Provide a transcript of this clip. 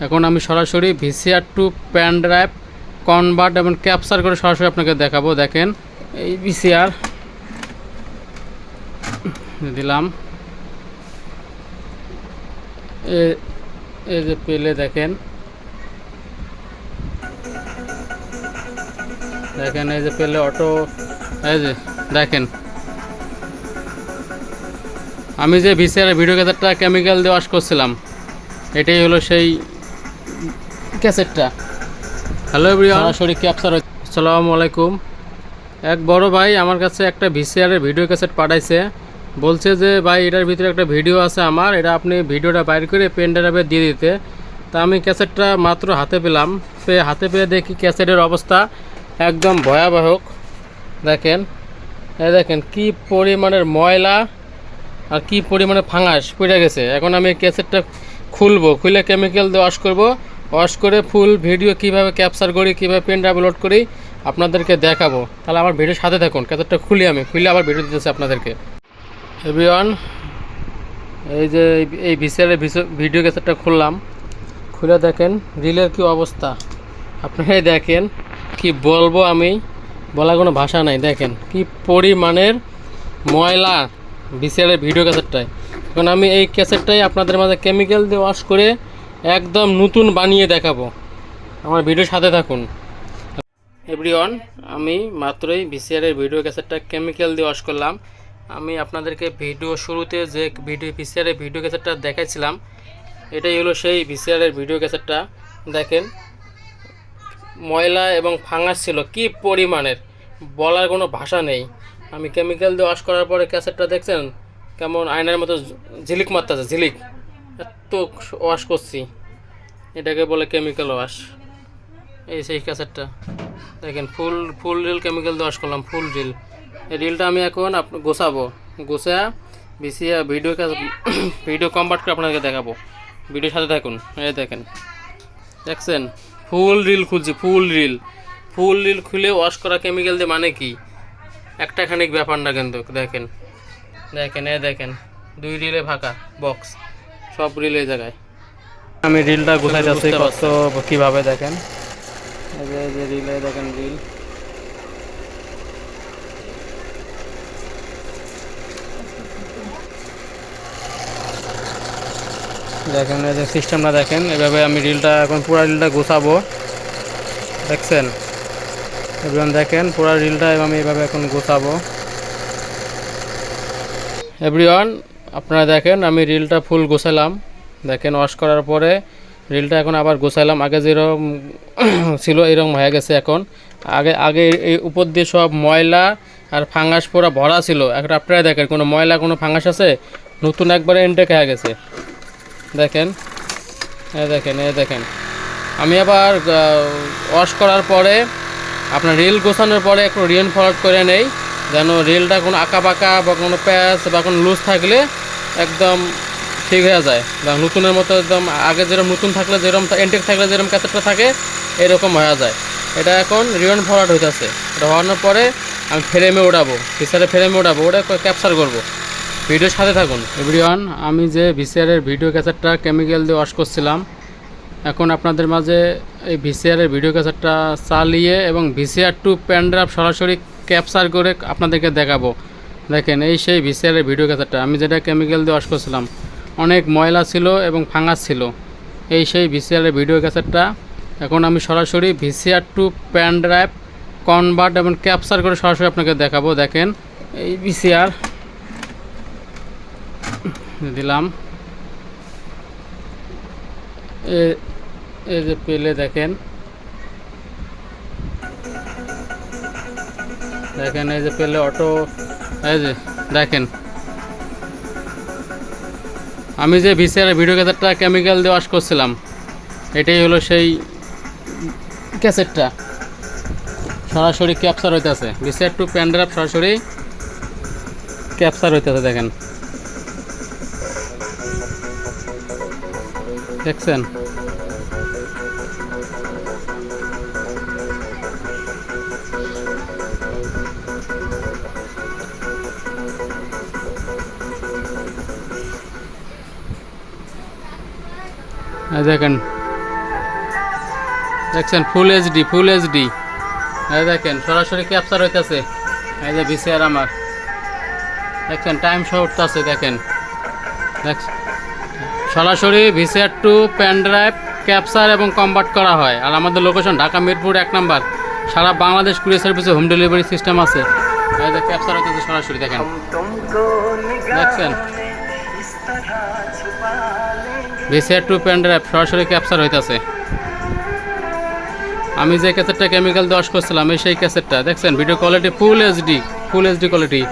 এখন আমি সরাসরি VCR to pen drive convert এবং ক্যাপচার করে সরাসরি আপনাকে দেখাবো, দেখেন। এই ভিসিআর দিলাম। এ- এই যে পেলে দেখেন। দেখেন, এই যে পেলে অটো এই যে দেখেন। আমি যে ভিসিআর ভিডিও ক্যাসেটটা কেমিক্যাল দিয়ে ওয়াশ করছিলাম, এটাই হলো সেই ক্যাসেটটা। Hello everyone. সরাসরি ক্যাপচার আসসালামু আলাইকুম। এক বড় ভাই আমার কাছে একটা ভিসিআরের ভিডিও ক্যাসেট পাঠাইছে। বলছে যে ভাই এটার ভিতরে একটা ভিডিও আছে আমার। এটা আপনি ভিডিওটা বাইর করে পেন ড্রাইভে দিয়ে দিতে। তা আমি ক্যাসেটটা মাত্র হাতে পেলাম। সে হাতে পেয়ে দেখি ক্যাসেটের অবস্থা একদম ভয়াবহ। দেখেন এই দেখেন কি পরিমাণের ময়লা আর কি পরিমাণে ফাঙাস পড়ে গেছে। এখন আমি ক্যাসেটটা খুলবো খুলে কেমিক্যাল দিয়ে ওয়াশ করব। ওয়াশ করে ফুল ভিডিও কীভাবে ক্যাপচার করি, কীভাবে পেন ড্রাইভ লোড করি, আপনাদেরকে দেখাবো। তাহলে আমার ভিডিওর সাথে থাকুন, ক্যাসেটটা খুলি আমি, খুলে আবার ভিডিও দিতেছি আপনাদেরকে। এভরিওয়ান, এই যে এই- ভিসিআরের ভিডিও ক্যাসেটটা খুললাম। খুলে দেখেন, রিলের কি অবস্থা। আপনারাই দেখেন, কি বলব আমি, বলার কোনো ভাষা নাই, দেখেন, কি পরিমাণের ময়লা ভিসিআরের ভিডিও ক্যাসেটটায়। এখন আমি এই ক্যাসেটটাই আপনাদের মাঝে কেমিক্যাল দিয়ে ওয়াশ করে একদম নতুন বানিয়ে দেখাবো। আমার ভিডিওর সাথে থাকুন। এভরিওয়ান আমি মাত্রই ভিসিআরের ভিডিও ক্যাসেটটা কেমিক্যাল দিয়ে ওয়াশ করলাম। আমি আপনাদেরকে ভিডিও শুরুতে যে ভিডিও ভিসিআরের ভিডিও ক্যাসেটটা দেখাইছিলাম, এটাই হলো সেই ভিসিআরের ভিডিও ক্যাসেটটা দেখেন, ময়লা এবং ফাঙ্গাস ছিল, কি পরিমাণের? বলার কোনো ভাষা নেই। আমি কেমিক্যাল দিয়ে ওয়াশ করার পরে ক্যাসেটটা দেখছেন, কেমন আয়নার মতো ঝিলিক মারতেছে, ঝিলিক। এত ওয়াশ করছি। এটাকে বলে কেমিক্যাল ওয়াশ এই সেই ক্যাসেটটা দেখেন ফুল ফুল রিল কেমিক্যাল দিয়ে ওয়াশ করলাম ফুল রিল এই রিলটা আমি এখন আপ গোছাবো। গোছা বিসিয়া ভিডিও ভিডিও কম্পার্ট করে আপনাদেরকে দেখাবো। ভিডিওর সাথে থাকুন। এই দেখেন। দেখছেন? ফুল রিল খুলছি ফুল রিল ফুল রিল খুলে ওয়াশ করা কেমিক্যাল দিয়ে মানে কি? একটা খানিক ব্যাপার না কিন্তু, দেখেন। দেখেন এ দেখেন। দুই রিলে ফাঁকা বক্স সব রিল এই জায়গায়। আমি রিলটা গোছাই যাচ্ছি কত কীভাবে দেখেন? এই যে এই যে রিলে দেখেন রিল দেখেন এই যে সিস্টেমটা দেখেন এভাবে আমি রিলটা এখন পুরো রিলটা গোছাবো। দেখছেন? এবং দেখেন পুরো রিলটা আমি এভাবে এখন গোছাবো। এভরিওয়ান আপনারা দেখেন, আমি রিলটা ফুল গোছালাম। দেখেন ওয়াশ করার পরে রিলটা এখন আবার গোছালাম। আগে যেরকম ছিল, এরকম হয়ে গেছে এখন। আগে আগে এই উপর দিয়ে সব ময়লা আর ফাঙ্গাস পুরো ভরা ছিল। এখন আপনারা দেখেন, কোনো ময়লা, কোনো ফাঙ্গাস আছে? নতুন একবারে ইনটেক হয়ে গেছে। দেখেন এ দেখেন এ দেখেন। আমি আবার ওয়াশ করার পরে, আপনার রিল গোছানোর পরে একটু রিয়েন ফরওয়ার্ড করে নেই। যেন রিলটা কোনো আঁকা বাঁকা বা কোনো প্যাচ বা কোনো লুজ থাকলে একদম ঠিক হয়ে যায়। বা নতুনের মতো একদম আগে যেরকম নতুন থাকলে যেরকম এন্টেক থাকলে যেরকম ক্যাসেটটা থাকে, এরকম হয়ে যায়। এটা এখন রিয়ন ফরওয়ার্ড হইতেছে। এটা হওয়ানোর পরে আমি ফ্রেমে ওড়াবো ফিসারে ফ্রেমে ওড়াবো ওটা ক্যাপচার করব। ভিডিওর সাথে থাকুন। এভরিওয়ান আমি যে ভিসিআরের ভিডিও ক্যাসেটটা কেমিক্যাল দিয়ে ওয়াশ করছিলাম, এখন আপনাদের মাঝে এই ভিসিআরের ভিডিও ক্যাসেটটা চালিয়ে এবং ভিসিআর টু প্যান্ড্রাফ সরাসরি ক্যাপচার করে আপনাদেরকে দেখাবো। দেখেন, এই সেই ভিসিআরের ভিডিও ক্যাসেটটা আমি যেটা কেমিক্যাল দিয়ে ওয়াশ করছিলাম, অনেক ময়লা ছিল এবং ফাঙ্গাস ছিল। এই সেই ভিসিআরের ভিডিও ক্যাসেটটা এখন আমি সরাসরি VCR to pen drive convert এবং ক্যাপচার করে সরাসরি আপনাকে দেখাবো। দেখেন, এই ভিসিআর দিলাম। এই যে পেলে দেখেন দেখেন এই যে পেলে অটো এই যে, দেখেন। আমি যে ভিসিআর ভিডিও ক্যাসেটটা কেমিক্যাল দিয়ে ওয়াশ করছিলাম, এটাই হলো সেই ক্যাসেটটা সরাসরি ক্যাপচার হইতেছে। ভিসিআর টু প্যান্ড্রাফ সরাসরি ক্যাপচার হইতেছে, দেখেন। দেখছেন? দেখেন। দেখছেন ফুল এইচডি ফুল এইচডি এই দেখেন, সরাসরি ক্যাপচার হইতেছে। এই যে ভিসিআর আমার। দেখছেন টাইম শো উঠতেছে, দেখেন। দেখ- সরাসরি VCR to pen drive capture এবং কনভার্ট করা হয়। আর আমাদের লোকেশন ঢাকা মিরপুর এক নাম্বার। সারা বাংলাদেশ কুরিয়ার সার্ভিসে হোম ডেলিভারি সিস্টেম আছে। ক্যাপচার হইতেছে সরাসরি, দেখেন। দেখছেন ভিসিআর টু পেন ড্রাইভ সরাসরি ক্যাপচার হইতেছে। আমি যে ক্যাসেটটা কেমিক্যাল ওয়াশ করছিলাম এই সেই ক্যাসেটটা দেখছেন video quality full HD full HD quality